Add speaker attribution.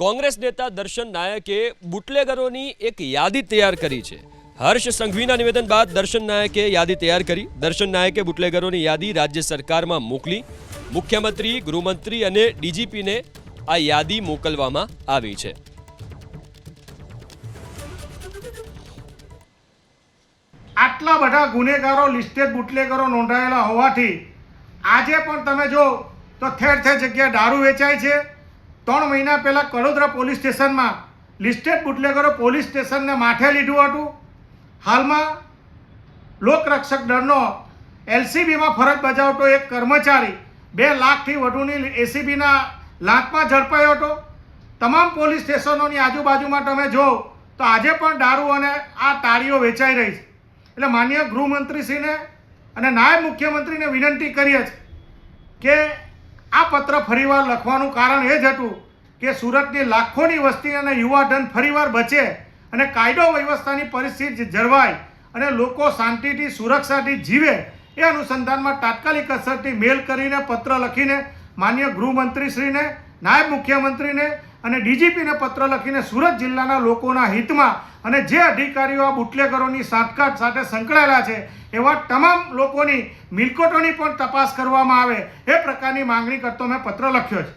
Speaker 1: કોંગ્રેસ નેતા દર્શન નાયકે બુટલેગરોની એક યાદી તૈયાર કરી છે. હર્ષ સંઘવીના નિવેદન બાદ દર્શન નાયકે યાદી તૈયાર કરી. દર્શન નાયકે બુટલેગરોની યાદી રાજ્ય સરકારમાં મોકલી. મુખ્યમંત્રી, ગૃહમંત્રી અને ડીજીપીને આ યાદી મોકલવામાં આવી છે.
Speaker 2: આટલા બધા ગુનેગારો, લિસ્ટેડ બુટલેગરો નોંધાયેલા હોવાથી આજે પણ તમે જો તો ઠેર ઠેર જગ્યાએ દારૂ વેચાય છે. ત્રણ મહિના પહેલાં કડોદરા પોલીસ સ્ટેશનમાં લિસ્ટેડ બુટલેગરો પોલીસ સ્ટેશનને માથે લીધું હતું. હાલમાં લોકરક્ષક દળનો એલસીબીમાં ફરજ બજાવતો એક કર્મચારી બે લાખથી વધુની એસીબીના લાંચમાં ઝડપાયો હતો. તમામ પોલીસ સ્ટેશનોની આજુબાજુમાં તમે જો, તો આજે પણ દારૂ અને આ તાળીઓ વેચાઈ રહી છે. એટલે માન્ય ગૃહમંત્રીશ્રીને અને નાયબ મુખ્યમંત્રીને વિનંતી કરીએ છે કે આ પત્ર ફરીવાર લખવાનું કારણ એ જ હતું કે સુરતની લાખોની વસ્તી અને યુવાધન ફરીવાર બચે અને કાયદો વ્યવસ્થાની પરિસ્થિતિ જળવાય અને લોકો શાંતિથી, સુરક્ષાથી જીવે એ અનુસંધાનમાં તાત્કાલિક અસરથી મેલ કરીને પત્ર લખીને માન્ય ગૃહમંત્રીશ્રીને, નાયબ મુખ્યમંત્રીને અને ડીજીપીને પત્ર લખીને સુરત જિલ્લાના લોકોના હિતમાં અને જે અધિકારીઓ આ બુટલેગરોની સાંઠગાંઠ સાથે સંકળાયેલા છે, એવા તમામ લોકોની મિલકતોની પણ તપાસ કરવામાં આવે એ પ્રકારની માંગણી કરતો મેં પત્ર લખ્યો છે.